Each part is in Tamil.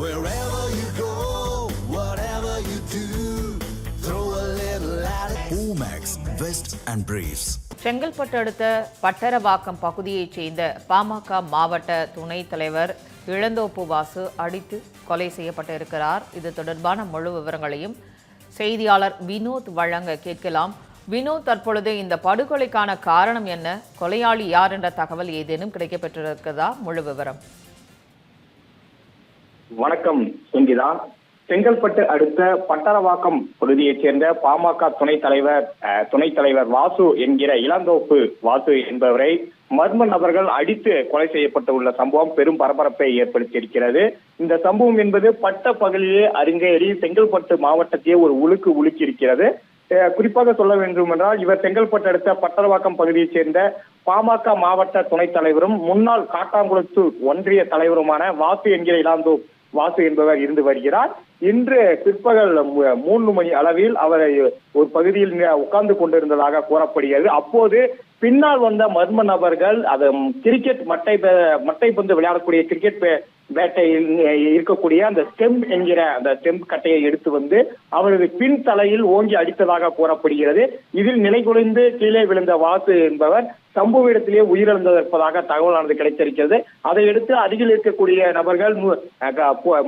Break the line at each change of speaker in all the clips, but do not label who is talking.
Wherever you go, whatever you do, throw a little at it. Omax, Vest and Briefs.
Chengalpattu அடுத்த பட்டரவாக்கம் பகுதியைச் சேர்ந்த பாமக மாவட்ட துணைத் தலைவர் இளந்தோப்பு வாசு அடித்து கொலை செய்யப்பட்டிருக்கிறார் இது தொடர்பான முழு விவரங்களையும் செய்தியாளர் வினோத் வழங்க கேட்கலாம். வினோத் தற்பொழுது இந்த படுகொலைக்கான காரணம் என்ன? கொலையாளி யார் என்ற தகவல் ஏதேனும் கிடைக்கப்பெற்றிருக்கிறதா? முழு விவரம்.
வணக்கம் சுங்கிதா. செங்கல்பட்டு அடுத்த பட்டரவாக்கம் பகுதியைச் சேர்ந்த பாமக துணைத் தலைவர் துணைத் தலைவர் வாசு என்கிற இளந்தோப்பு வாசு என்பவரை மர்ம நபர்கள் அடித்து கொலை செய்யப்பட்டு உள்ள சம்பவம் பெரும் பரபரப்பை ஏற்படுத்தியிருக்கிறது. இந்த சம்பவம் என்பது பட்ட பகலிலே அருங்கேறி செங்கல்பட்டு மாவட்டத்தையே ஒரு உலுக்கு உலுக்கி இருக்கிறது அஹ், குறிப்பாக சொல்ல வேண்டும் என்றால் இவர் செங்கல்பட்டு அடுத்த பட்டரவாக்கம் பகுதியைச் சேர்ந்த பாமக மாவட்ட துணைத் தலைவரும் முன்னாள் காட்டாங்குளத்து ஒன்றிய தலைவருமான வாசு என்கிற இளாந்தோ வாசு என்பவர் இருந்து வருகிறார். இன்று பிற்பகல் மூன்று மணி அளவில் அவரை ஒரு பகுதியில் உட்கார்ந்து கொண்டிருந்ததாக கூறப்படுகிறது. அப்போது பின்னால் வந்த மர்ம நபர்கள் அது கிரிக்கெட் மட்டை மட்டை பந்து விளையாடக்கூடிய கிரிக்கெட் பேட்டை பேட்டையில் இருக்கக்கூடிய அந்த ஸ்டெம் என்கிற அந்த ஸ்டெம் கட்டையை எடுத்து வந்து அவரது பின் தலையில் ஓங்கி அடித்ததாக கூறப்படுகிறது. இதில் நிலைகுலைந்து கீழே விழுந்த வாசு என்பவர் சம்பவ இடத்திலேயே உயிரிழந்திருப்பதாக தகவலானது கிடைத்திருக்கிறது. அதையடுத்து அருகில் இருக்கக்கூடிய நபர்கள்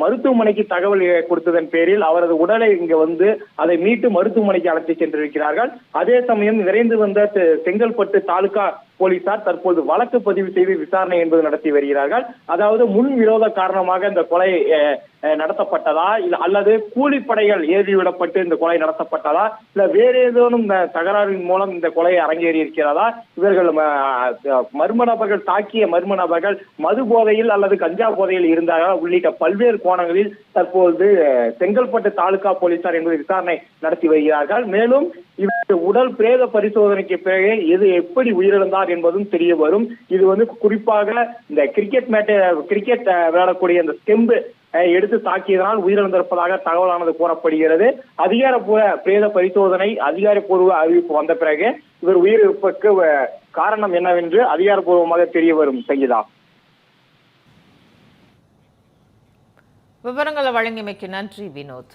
மருத்துவமனைக்கு தகவல் கொடுத்ததன் பேரில் அவரது உடலை இங்கு வந்து அதை மீட்டு மருத்துவமனைக்கு அழைத்து சென்றிருக்கிறார்கள். அதே சமயம் விரைந்து வந்த செங்கல்பட்டு தாலுகா போலீசார் தற்போது வழக்கு பதிவு செய்து விசாரணை என்பது நடத்தி வருகிறார்கள். அதாவது முன் விரோத காரணமாக இந்த கொலை நடத்தப்பட்டதா? இல்ல அல்லது கூலிப்படைகள் ஏறிவிடப்பட்டு இந்த கொலை நடத்தப்பட்டதா? இல்ல வேற ஏதேனும் இந்த தகராறின் மூலம் இந்த கொலை அரங்கேறி இருக்கிறதா இவர்கள் மர்ம நபர்கள் தாக்கிய மர்ம நபர்கள் மது போதையில் அல்லது கஞ்சா போதையில் இருந்தார்களா? உள்ளிட்ட பல்வேறு கோணங்களில் தற்போது செங்கல்பட்டு தாலுகா போலீசார் என்பது விசாரணை நடத்தி வருகிறார்கள். மேலும் இவருக்கு உடல் பிரேத பரிசோதனைக்கு பிறகு எது எப்படி உயிரிழந்தார் என்பதும் தெரிய வரும். இது வந்து குறிப்பாக இந்த கிரிக்கெட் மேட்டை கிரிக்கெட் விளையாடக்கூடிய அந்த ஸ்டெம்பு எடுத்து தாக்கியதனால் உயிரிழந்திருப்பதாக தகவலானது கூறப்படுகிறது. அதிகாரப்பூர்வ பிரேத பரிசோதனை அதிகாரப்பூர்வ அறிவிப்பு வந்த பிறகு இவர் உயிரிழப்புக்கு காரணம் என்னவென்று அதிகாரப்பூர்வமாக தெரிய வரும். சங்கீதா.
விவரங்களை வழங்கியமைக்கு நன்றி வினோத்.